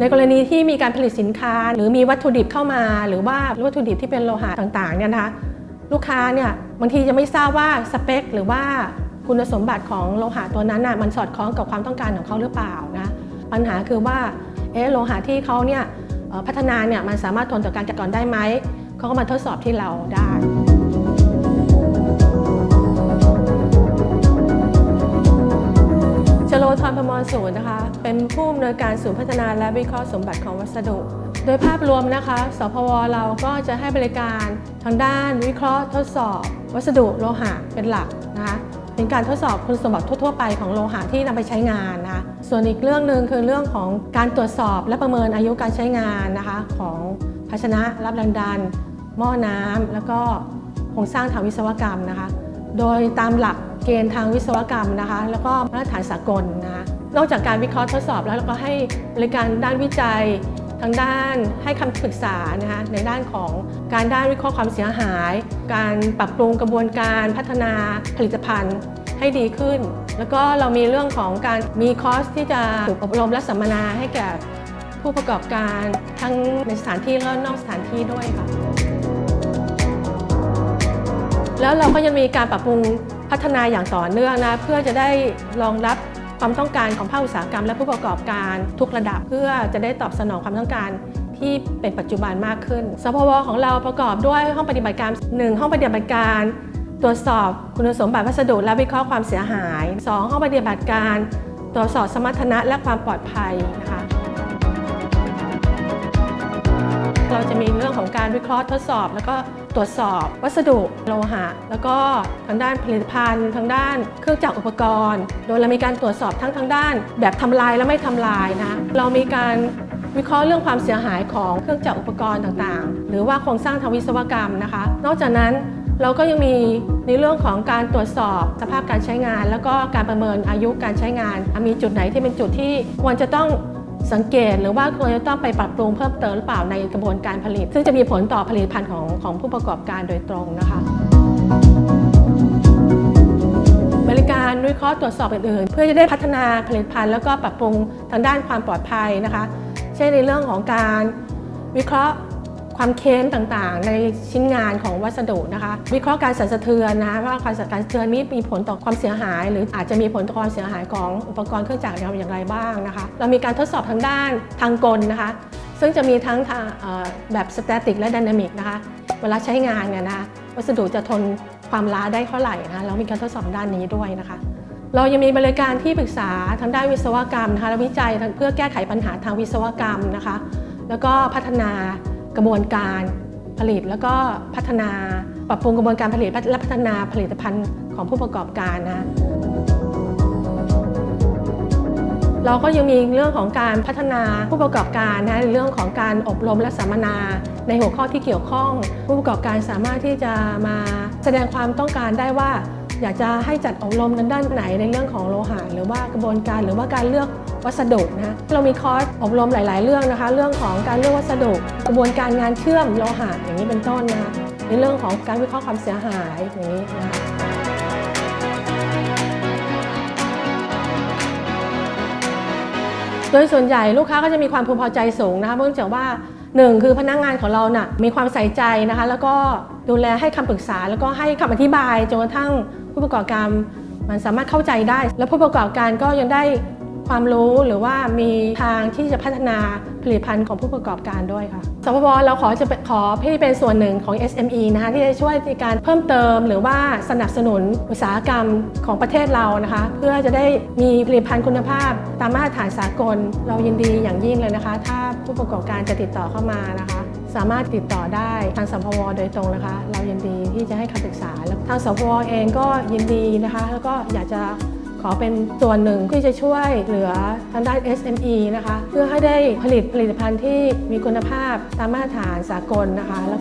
ในกรณีที่มีการผลิตสินค้า หรือมีวัตถุดิบเข้ามา หรือว่าวัตถุดิบที่เป็นโลหะต่างๆเนี่ยนะคะลูกค้าเนี่ยบางทีจะไม่ทราบว่าสเปค หรือว่าคุณสมบัติของโลหะตัวนั้นน่ะมันสอดคล้องกับความต้องการของเขาหรือเปล่านะปัญหาคือว่าเอ๊ะโลหะที่เขาเนี่ยพัฒนาเนี่ยมันสามารถทนต่อการกัดกร่อนได้ไหมเขาก็มาทดสอบที่เราได้ มวลศูนย์นะคะ เป็นผู้อำนวยการศูนย์พัฒนาและวิเคราะห์สมบัติของวัสดุ โดยภาพรวมนะคะ สพวเราก็จะให้บริการทางด้านวิเคราะห์ทดสอบ วัสดุโลหะเป็นหลักนะคะเป็นการทดสอบคุณสมบัติทั่วๆไปของโลหะที่นำไปใช้งานนะคะส่วนอีกเรื่องหนึ่งคือเรื่องของการตรวจสอบและประเมินอายุการใช้งานนะคะของภาชนะรับแรงดัน หม้อน้ำแล้วก็โครงสร้างทางวิศวกรรมนะคะ โดยตามหลักเกณฑ์ทางวิศวกรรมนะคะ แล้วก็มาตรฐานสากลนะคะ นอกจากการวิเคราะห์ทดสอบแล้วเราก็ให้บริการด้านวิจัยทางด้านให้คำปรึกษานะคะในด้านของการด้านวิเคราะห์ความเสียหาย การปรับปรุงกระบวนการพัฒนาผลิตภัณฑ์ให้ดีขึ้น แล้วก็เรามีเรื่องของการมีคอร์สที่จะฝึกอบรมและสัมมนาให้แก่ผู้ประกอบการทั้งในสถานที่และนอกสถานที่ด้วยค่ะ แล้วเราก็ยังมีการปรับปรุงพัฒนาอย่างต่อเนื่องนะเพื่อจะได้รองรับ ความต้องการของภาคอุตสาหกรรมและผู้ประกอบการทุกระดับเพื่อจะได้ตอบสนองความต้องการที่เป็นปัจจุบันมากขึ้น สพวของเราประกอบด้วยห้องปฏิบัติการ 1 ห้องปฏิบัติการ ตรวจสอบคุณสมบัติวัสดุและวิเคราะห์ความเสียหาย 2 ห้องปฏิบัติการ ตรวจสอบสมรรถนะและความปลอดภัยนะคะเราจะมีเรื่องของการวิเคราะห์ทดสอบ แล้วก็ ตรวจสอบวัสดุโลหะ แล้วก็ทางด้านผลิตภัณฑ์ ทางด้านเครื่องจักรอุปกรณ์ โดยเรามีการตรวจสอบทั้งทางด้าน แบบทำลายและไม่ทำลายนะเรามีการวิเคราะห์เรื่องความเสียหายของเครื่องจักรอุปกรณ์ต่างๆ หรือว่าโครงสร้างทางวิศวกรรมนะคะ นอกจากนั้นเราก็ยังมีในเรื่องของการตรวจสอบสภาพการใช้งาน แล้วก็การประเมินอายุการใช้งาน มีจุดไหนที่เป็นจุดที่ควรจะต้อง สังเกตหรือว่าควรจะต้องไปปรับปรุงเพิ่มเติมหรือเปล่าในกระบวนการผลิต ซึ่งจะมีผลต่อผลิตภัณฑ์ของของผู้ประกอบการโดยตรงนะคะบริการวิเคราะห์ตรวจสอบอื่นๆ เพื่อจะได้พัฒนาผลิตภัณฑ์แล้วก็ปรับปรุงทางด้านความปลอดภัยนะคะ เช่นในเรื่องของการวิเคราะห์ ความเค้นต่างๆ ในชิ้นงานของวัสดุนะคะ วิเคราะห์การสั่นสะเทือนนะว่าการสั่นสะเทือนนี้มีผลต่อความเสียหาย หรืออาจจะมีผลต่อความเสียหายของอุปกรณ์เครื่องจักรอย่างไรบ้างนะคะ เรามีการทดสอบทางด้านทางกลนะคะ ซึ่งจะมีทั้งแบบสแตติกและดินามิกนะคะเวลาใช้งานเนี่ยนะคะวัสดุจะทนความล้าได้เท่าไหร่นะคะเรามีการทดสอบด้านนี้ด้วยนะคะเรายังมีบริการที่ปรึกษาทางด้านวิศวกรรมนะคะและวิจัยเพื่อแก้ไขปัญหาทางวิศวกรรมนะคะ แล้วก็พัฒนา กระบวนการผลิตแล้วก็พัฒนาปรับปรุงกระบวนการผลิตและพัฒนาผลิตภัณฑ์ของผู้ประกอบการนะเราก็ยังมีเรื่องของการพัฒนาผู้ประกอบการนะในเรื่องของการอบรมและสัมมนา ในหัวข้อที่เกี่ยวข้อง ผู้ประกอบการสามารถที่จะมาแสดงความต้องการได้ว่า อยากจะให้จัดอบรมในด้านไหนในเรื่องของโลหะหรือว่ากระบวนการหรือว่าการเลือกวัสดุนะเรามีคอร์สอบรมหลาย ๆ เรื่องนะคะ เรื่องของการเลือกวัสดุ กระบวนการงานเชื่อมโลหะอย่างนี้เป็นต้นนะคะในเรื่องของการวิเคราะห์ความเสียหายอย่างนี้นะคะโดยส่วนใหญ่ลูกค้าก็จะมีความพึงพอใจสูงนะคะเนื่องจากว่าหนึ่งคือพนักงานของเราน่ะมีความใส่ใจนะคะ แล้วก็ดูแลให้คำปรึกษาแล้วก็ให้คำอธิบายจนกระทั่ง ผู้ประกอบการมันสามารถเข้าใจได้ แล้วผู้ประกอบการก็ยังได้ความรู้หรือว่ามีทางที่จะพัฒนาผลิตภัณฑ์ของผู้ประกอบการด้วยค่ะ สพบเราขอจะขอให้เป็นส่วนหนึ่งของ SME นะคะที่จะช่วยในการเพิ่มเติม หรือว่าสนับสนุนอุตสาหกรรมของประเทศเรานะคะ เพื่อจะได้มีผลิตภัณฑ์คุณภาพ ตามมาตรฐานสากล เรายินดีอย่างยิ่งเลยนะคะ ถ้าผู้ประกอบการจะติดต่อเข้ามานะคะ สามารถติดต่อได้ทางสพวโดยตรงนะคะ เรายินดีที่จะให้คำปรึกษาแล้วทางสพวเองก็ยินดีนะคะ แล้วก็อยากจะขอเป็นส่วนหนึ่งที่จะช่วยเหลือทางด้าน SME นะคะ เพื่อให้ได้ผลิตผลิตภัณฑ์ที่มีคุณภาพตามมาตรฐานสากลนะคะแล้ว